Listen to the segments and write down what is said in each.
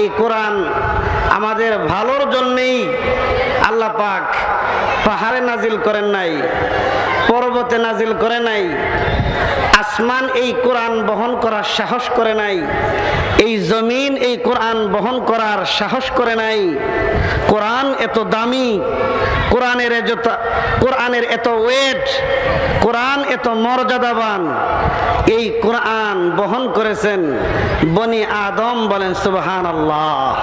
এই কোরআন আমাদের ভালোর জন্যেই আল্লাহ পাক পাহাড়ে নাজিল করেন নাই, পর্বতে নাজিল করে নাই আসমান এই কোরআন বহন করার সাহস করে নাই। এই জমিন এই কোরআন বহন করার সাহস করে নাই। কোরআন এত দামি, কোরআনের এত কোরআনের এত ওয়েট কোরআন এত মর্যাদাবান। এই কোরআন বহন করেছেন বনি আদম বলেন সুবহান আল্লাহ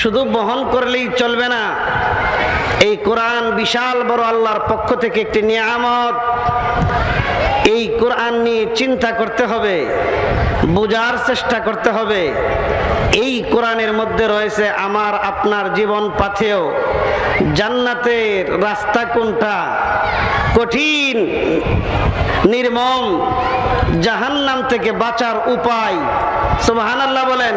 শুধু বহন করলেই চলবে না। এই কোরআন বিশাল বড় আল্লাহর পক্ষ থেকে একটি নিয়ামত। এই কোরআন নিয়ে চিন্তা করতে হবে, বোঝার চেষ্টা করতে হবে। এই কোরআনের মধ্যে রয়েছে আমার, আপনার জীবন পাথেও জান্নাতের রাস্তা কোনটা? কঠিন, নির্মম, জাহান্নাম থেকে বাঁচার উপায়। সুবহানাল্লাহ বলেন।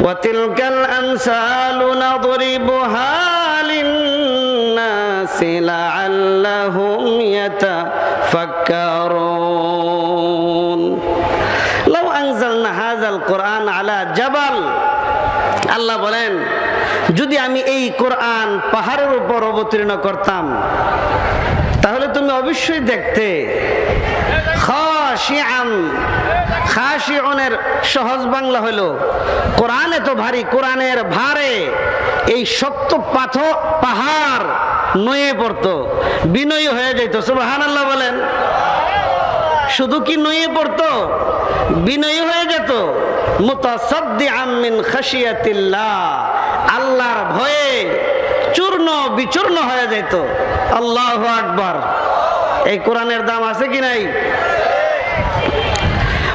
وتلك الأمثال نضربها للناس لعلهم يتفكرون لو أنزلنا هذا القرآن على جبل আল্লাহ বলেন যদি আমি এই কোরআন পাহাড়ের উপর অবতীর্ণ করতাম তাহলে তুমি অবশ্যই দেখতে খাশিআম খাশিউনের সহজ বাংলা হলো, কোরআন এত ভারী, কোরআনের ভারে এই শক্ত পাথর পাহাড় নয়ে পড়তো, বিনয়ী হয়ে যেত সুবহানাল্লাহ বলেন। শুধু কি নয়ে পড়তো? বিনয়ী হয়ে যেত। মুতাসাদ্দি আমিন খাশিয়াতিল্লাহ। আল্লাহর ভয়ে চূর্ণ বিচূর্ণ হয়ে যেত। আল্লাহ আকবার। এই কোরআনের দাম আছে কি নাই?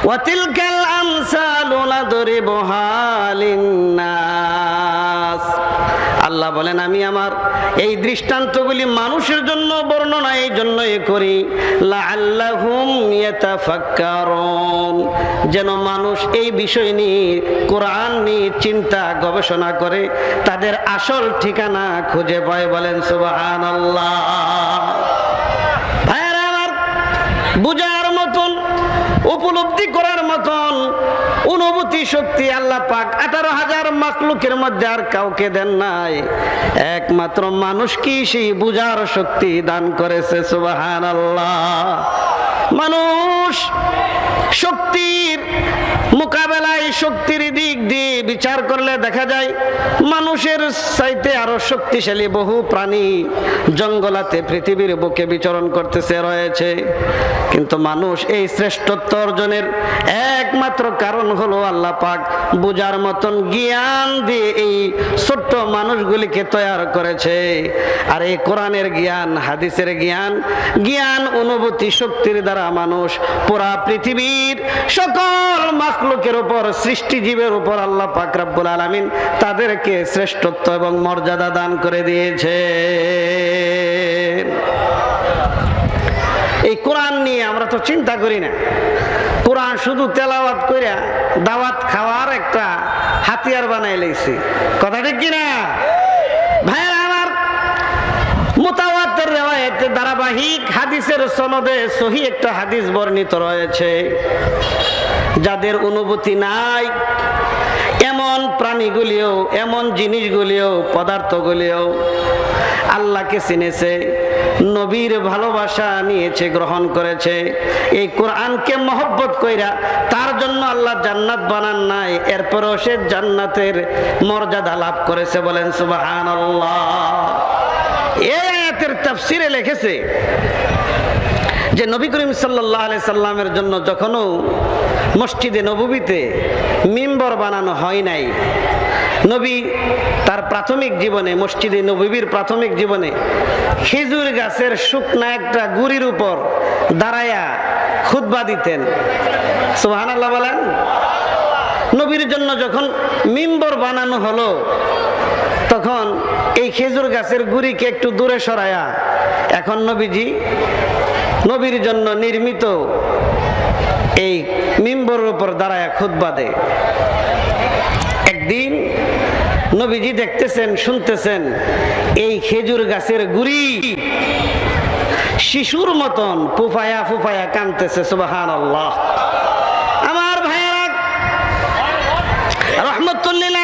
وتلك الأمثال نضربها للناس আল্লাহ বলেন আমি আমার এই দৃষ্টান্তগুলি মানুষের জন্য বর্ণনা এই জন্যই করি লাআল্লাহুম ইয়াতাফাক্কারুন যেন মানুষ এই বিষয় নিয়ে কোরআন নিয়ে চিন্তা গবেষণা করে তাদের আসল ঠিকানা খুঁজে পায় বলেন সুবহানাল্লাহ ভাইয়েরা আমার বুঝার মতন উপলব্ধি করার মতন অনুভূতি শক্তি আল্লাহ পাক আঠারো হাজার মাকলুকের মধ্যে আর কাউকে দেন নাই। একমাত্র মানুষকে সেই বুঝার শক্তি দান করেছে? সুবাহান আল্লাহ মানুষ শক্তির মোকাবেলায় শক্তির দিক দিয়ে বিচার করলে দেখা যায় মানুষের চাইতে আরও শক্তিশালী বহু প্রাণী জঙ্গলাতে পৃথিবীর বুকে বিচরণ করতেছে, রয়েছে। কিন্তু মানুষ এই শ্রেষ্ঠত্ব অর্জনের একমাত্র কারণ হলো আল্লাহ পাক বুঝার মতন জ্ঞান দিয়ে এই ছোট্ট মানুষগুলিকে তৈরি করেছে। আর এই কোরআনের জ্ঞান, হাদিসের জ্ঞান জ্ঞান অনুভূতি শক্তির দ্বারা মানুষ পুরা পৃথিবীর সকল মাখলুকের উপর, সৃষ্টিজীবের উপর আল্লাহ পাক রাব্বুল আলামিন তাদেরকে শ্রেষ্ঠত্ব এবং মর্যাদা দান করে দিয়েছে। এই কোরআন নিয়ে আমরা তো চিন্তা করি না। কোরআন শুধু তেলাওয়াত কইরা দাওয়াত খাওয়ার একটা হাতিয়ার বানাই লেছি কথা ঠিক কিনা ভাইয়েরা আমার মোতাওয়াতের রেওয়ায়েতে ধারাবাহিক হাদিসের সনদে সহি একটা হাদিস বর্ণিত রয়েছে। যাদের অনুভূতি নাই, এমন প্রাণীগুলিও, এমন জিনিসগুলিও, পদার্থগুলিও আল্লাহকে চিনেছে, নবীর ভালোবাসা নিয়েছে, গ্রহণ করেছে। এই কোরআনকে মহব্বত কইরা তার জন্য আল্লাহ জান্নাত বানান নাই, এরপরেও সে জান্নাতের মর্যাদা লাভ করেছে বলেন সুবাহান এই আয়াতের তাফসিরে লিখেছে যে নবী করিম সাল্লাহ আলি সাল্লামের জন্য যখনও মসজিদে নবীতে মিম্বর বানানো হয় নাই, নবী তার প্রাথমিক জীবনে, মসজিদে নবীর প্রাথমিক জীবনে খেজুর গাছের শুকনা একটা গুড়ির উপর দাঁড়ায়া খুতবা দিতেন। সুহান আল্লাহ বলেন। নবীর জন্য যখন মিম্বর বানানো হলো এই খেজুর গাছের গুড়িকে একটু দূরে সরায়া, এখন নবীজি নবীর জন্য নির্মিত এই মিম্বরের উপর দাঁড়ায় খুদ্া দেয়। একদিন নবীজি দেখতেছেন, শুনতেছেন, এই খেজুর গাছের গুড়ি শিশুর মতন ফুফায়া ফুফায়া কানতেছে সুবাহান আল্লাহ আমার ভাইয়েরা, রহমতুল্লিল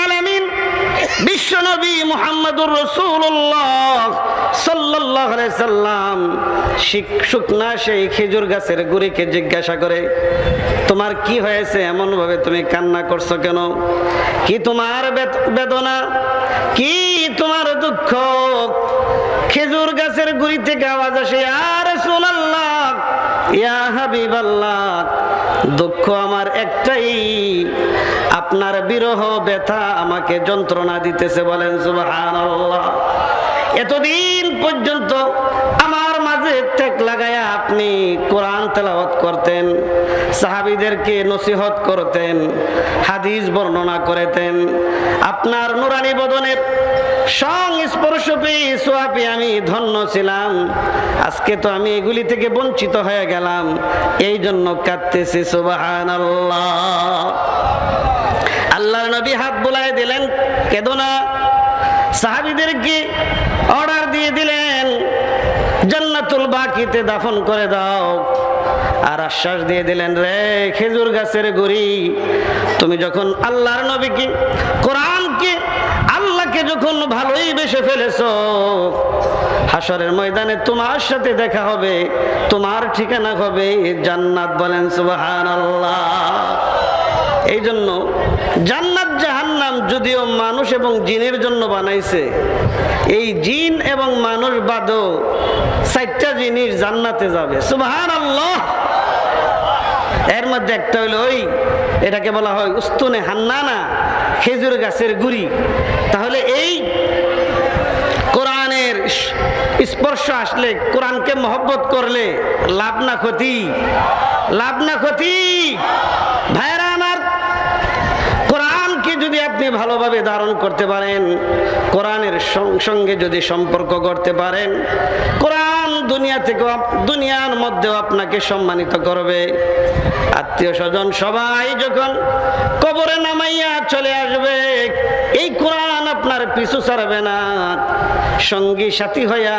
বিশ্বনবী মুহাম্মদুর রসুল্লাহ সাল্লাহ সাল্লাম শুকনা সেই খেজুর গাছের গুড়িকে জিজ্ঞাসা করে, তোমার কি হয়েছে? এমন ভাবে তুমি কান্না করছ কেন? কি তোমার বেদ- বেদনা? কি তোমার দুঃখ? খেজুর গাছের গুড়ি থেকে আওয়াজ আসে আর সোনাল্লাহ ইয়া হাবিবাল্লাহ, দুঃখ আমার একটাই। আপনার বিরহ ব্যথা আমাকে যন্ত্রণা দিতেছে বলেন সুবহানাল্লাহ। এতদিন পর্যন্ত আমার মাঝে টেক লাগায়া আপনি কোরআন তেলাওয়াত করতেন, সাহাবিদেরকে নসিহত করতেন, হাদিস বর্ণনা করতেন। আপনার নুরানি বদনের সংস্পর্শ পেয়ে সোয়াপে আমি ধন্য ছিলাম। আজকে তো আমি এগুলি থেকে বঞ্চিত হয়ে গেলাম এই জন্য কাঁদতেছি সুবাহান নবী হাত বুলাই দিলেন কেদো না সাহাবিদেরকে অর্ডার দিয়ে দিলেন, জান্নাতুল বাকিতে দাফন করে দাও। আর আশ্বাস দিয়ে দিলেন, রে খেজুর গাছের গুড়ি, তুমি যখন আল্লাহর নবীকে, কোরআনকে, আল্লাহকে যখন ভালোই বেসে ফেলেছ হাসরের ময়দানে তোমার সাথে দেখা হবে, তোমার ঠিকানা হবে জান্নাত বলেন সুবাহান আল্লাহ এই জন্য জান্নাত জাহান্নাম যদিও মানুষ এবং জিনের জন্য বানাইছে, এই জিন এবং মানুষ চারটা জিনিস জান্নাতে যাবে। সুবাহান আল্লাহ এর মধ্যে একটা হলো ওই, এটাকে বলা হয় উস্তুনে হান্নানা, খেজুর গাছের গুড়ি। তাহলে এই কোরআনের স্পর্শ আসলে কোরআনকে মহব্বত করলে লাভ না ক্ষতি। লাভ না ক্ষতি! ভাইরা আমার কোরআনকে যদি আপনি ভালোভাবে ধারণ করতে পারেন। কোরআনের সঙ্গে যদি সম্পর্ক করতে পারেন। কোরআন দুনিয়া থেকে দুনিয়ার মধ্যেও আপনাকে সম্মানিত করবে। আত্মীয় স্বজন সবাই যখন কবরে নামাইয়া চলে আসবে, এই কোরআন আপনার পিছু ছাড়বে না। সঙ্গী সাথী হইয়া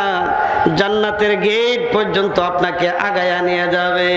জান্নাতের গেট পর্যন্ত আপনাকে আগায়া নিয়ে যাবে।